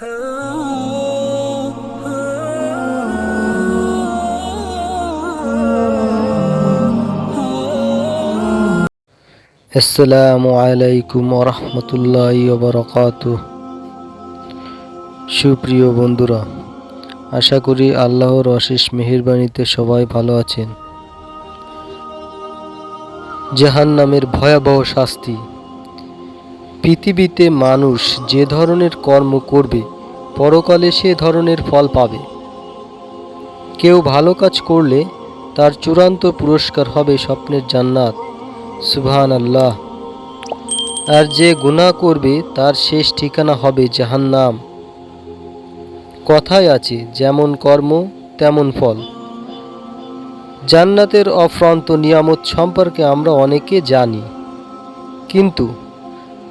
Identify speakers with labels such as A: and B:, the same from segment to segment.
A: আসসালামু আলাইকুম রহমতুল্লাহ বরকাত সুপ্রিয় বন্ধুরা, আশা করি আল্লাহর অশেষ মেহেরবানিতে সবাই ভালো আছেন। জাহান নামের ভয়াবহ শাস্তি পৃথিবীতে মানুষ যে ধরনের কর্ম করবে, পরকালে সে ধরনের ফল পাবে। কেউ ভালো কাজ করলে তার চূড়ান্ত পুরস্কার হবে স্বপ্নের জান্নাত। সুবহান আল্লাহ আর যে গুনাহ করবে, তার শেষ ঠিকানা হবে জাহান্নাম। কথায় আছে, যেমন কর্ম, তেমন ফল। জান্নাতের অফ্রান্ত নিয়ামত সম্পর্কে আমরা অনেকে জানি। কিন্তু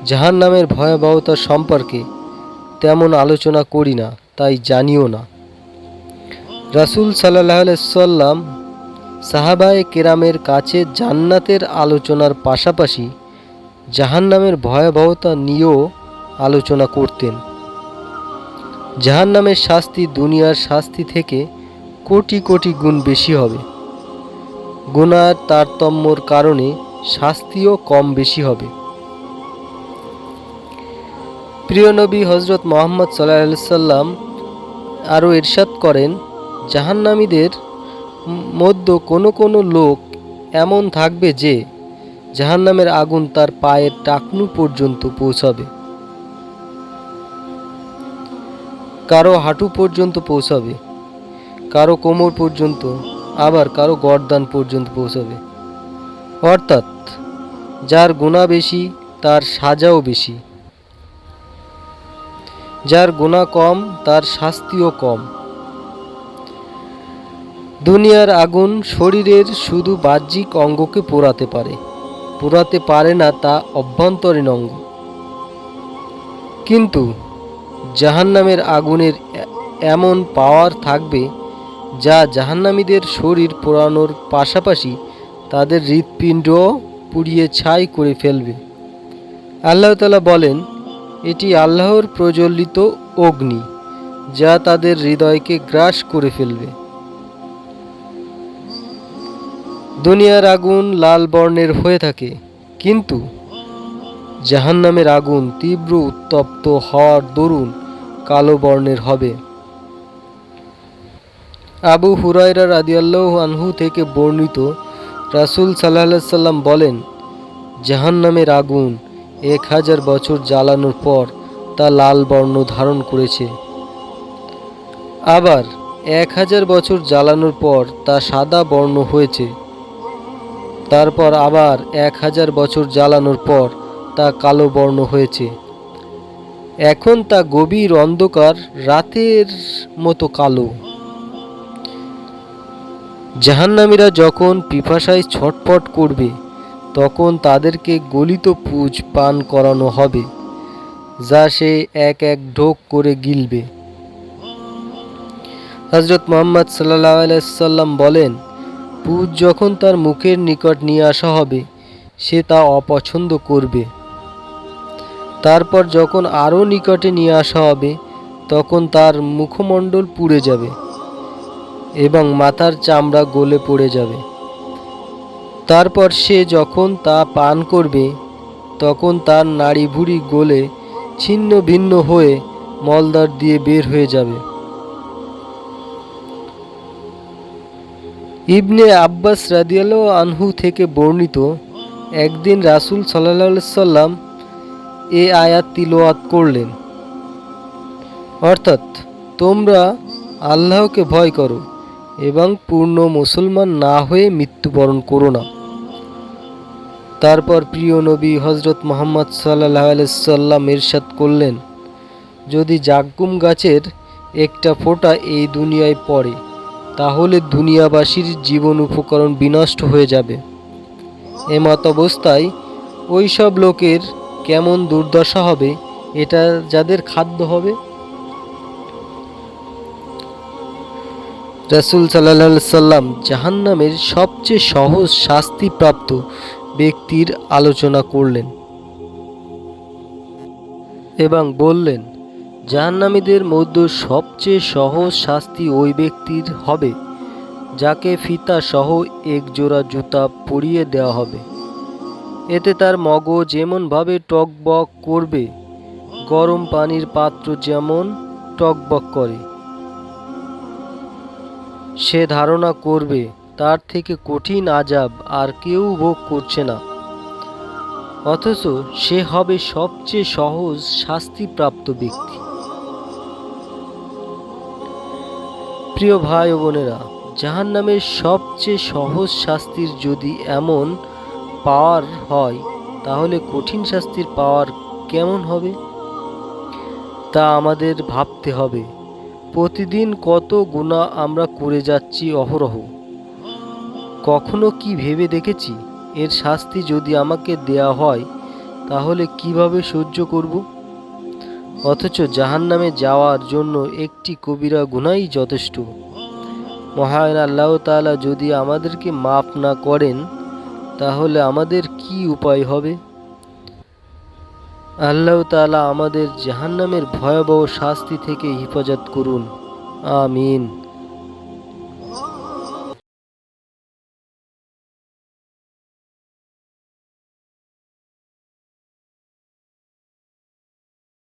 A: জাহান্নামের ভয়াবহতা সম্পর্কে তেমন আলোচনা করি না, তাই জানিও না। রাসূল সাল্লাহ সাল্লাম সাহাবায়ে কেরামের কাছে জান্নাতের আলোচনার পাশাপাশি জাহান্নামের ভয়াবহতা নিয়েও আলোচনা করতেন। জাহান্নামের শাস্তি দুনিয়ার শাস্তি থেকে কোটি কোটি গুণ বেশি হবে। গুণার তারতম্যর কারণে শাস্তিও কম বেশি হবে। প্রিয় নবী হজরত মোহাম্মদ সাল্লাহ সাল্লাম আরও ইরশাদ করেন, জাহান্নামীদের মধ্যে কোনো কোনো লোক এমন থাকবে যে জাহান্নামের আগুন তার পায়ের টাকনু পর্যন্ত পৌঁছাবে। কারও হাঁটু পর্যন্ত পৌঁছাবে, কারও কোমর পর্যন্ত, আবার কারও গরদান পর্যন্ত পৌঁছাবে। অর্থাৎ যার গুণা বেশি, তার সাজাও বেশি। যার গুণা কম, তার শাস্তিও কম। দুনিয়ার আগুন শরীরের শুধু বাহ্যিক অঙ্গকে পোড়াতে পারে। পোড়াতে পারে না তা অভ্যন্তরীণ অঙ্গ। কিন্তু জাহান্নামের আগুনের এমন পাওয়ার থাকবে যা জাহান্নামীদের শরীর পোড়ানোর পাশাপাশি তাদের হৃৎপিণ্ডও পুড়িয়ে ছাই করে ফেলবে। আল্লাহ তালা বলেন এটি আল্লাহর প্রজ্বলিত অগ্নি, যা তাদের হৃদয়কে গ্রাস করে ফেলবে। দুনিয়ার আগুন লাল বর্ণের হয়ে থাকে, কিন্তু জাহান্নামের আগুন তীব্র উত্তপ্ত হওয়ার দরুন কালো বর্ণের হবে। আবু হুরায়রা রাদিয়াল্লাহু আনহু থেকে বর্ণিত রাসূল সাল্লাল্লাহু সাল্লাম বলেন, জাহান্নামের আগুন এক হাজার বছর জ্বালানোর পর তা লাল বর্ণ ধারণ করেছে। আবার এক হাজার বছর জ্বালানোর পর তা সাদা বর্ণ হয়েছে। তারপর আবার এক হাজার বছর জ্বালানোর পর তা কালো বর্ণ হয়েছে। এখন তা গভীর অন্ধকার, রাতের মতো কালো। জাহান্নামীরা যখন পিপাসায় ছটপট করবে তখন তাদেরকে গলিত পুজ পান করানো হবে, যা সে এক এক ঢোক করে গিলবে। হজরত মোহাম্মদ সাল্লাহ আলাইসাল্লাম বলেন, পুজ যখন তার মুখের নিকট নিয়ে আসা হবে, সে তা অপছন্দ করবে। তারপর যখন আরও নিকটে নিয়ে আসা হবে, তখন তার মুখমণ্ডল পুড়ে যাবে এবং মাথার চামড়া গলে পড়ে যাবে। তারপর সে যখন তা পান করবে, তখন তার নাড়ি ভুড়ি গলে ছিন্ন ভিন্ন হয়ে মলদার দিয়ে বের হয়ে যাবে। ইবনে আব্বাস রাদিয়াল আনহু থেকে বর্ণিত একদিন রাসূল সাল্লাহ সাল্লাম এ আয়াত তিলোয়াত করলেন। অর্থাৎ তোমরা আল্লাহকে ভয় করো এবং পূর্ণ মুসলমান না হয়ে মৃত্যুবরণ করো না। তারপর প্রিয় নবী হজরত মোহাম্মদ সাল্লাহ সাল্লাম ইরশাদ করলেন, যদি জাগ্গুম গাছের একটা ফোঁটা এই দুনিয়ায় পড়ে, তাহলে দুনিয়াবাসীর জীবন উপকরণ বিনষ্ট হয়ে যাবে। এমত অবস্থায় ওই সব লোকের কেমন দুর্দশা হবে, এটা যাদের খাদ্য হবে? রাসুল সাল্লাহ সাল্লাম জাহান্নামের সবচেয়ে সহজ শাস্তিপ্রাপ্ত ব্যক্তির আলোচনা করলেন এবং বললেন, জাহান্নামীদের মধ্যে সবচেয়ে সহজ শাস্তি ওই ব্যক্তির হবে, যাকে ফিতা সহ এক জোড়া জুতা পরিয়ে দেওয়া হবে। এতে তার মগজ যেমনভাবে টকবক করবে, গরম পানির পাত্র যেমন টকবক করে। সে ধারণা করবে তার থেকে কঠিন আজাব আর কেউ ভোগ করছে না। অথচ সে হবে সবচেয়ে সহজ শাস্তিপ্রাপ্ত ব্যক্তি। প্রিয় ভাই ও বোনেরা, জাহান্নামের সবচেয়ে সহজ শাস্তির যদি এমন পাওয়ার হয়, তাহলে কঠিন শাস্তির পাওয়ার কেমন হবে? তা আমাদের ভাবতে হবে। প্রতিদিন কত গুণা আমরা করে যাচ্ছি অহরহ। কখনো কি ভেবে দেখেছি? এর শাস্তি যদি আমাকে দেয়া হয়, তাহলে কীভাবে সহ্য করব? অথচ জাহান্নামে যাওয়ার জন্য একটি কবিরা গুনাই যথেষ্ট। মহান আল্লাহ তালা যদি আমাদেরকে মাফ না করেন, তাহলে আমাদের কি উপায় হবে? আল্লাহ তালা আমাদের জাহান্নামের ভয়াবহ শাস্তি থেকে হেফাজত করুন। আমিন।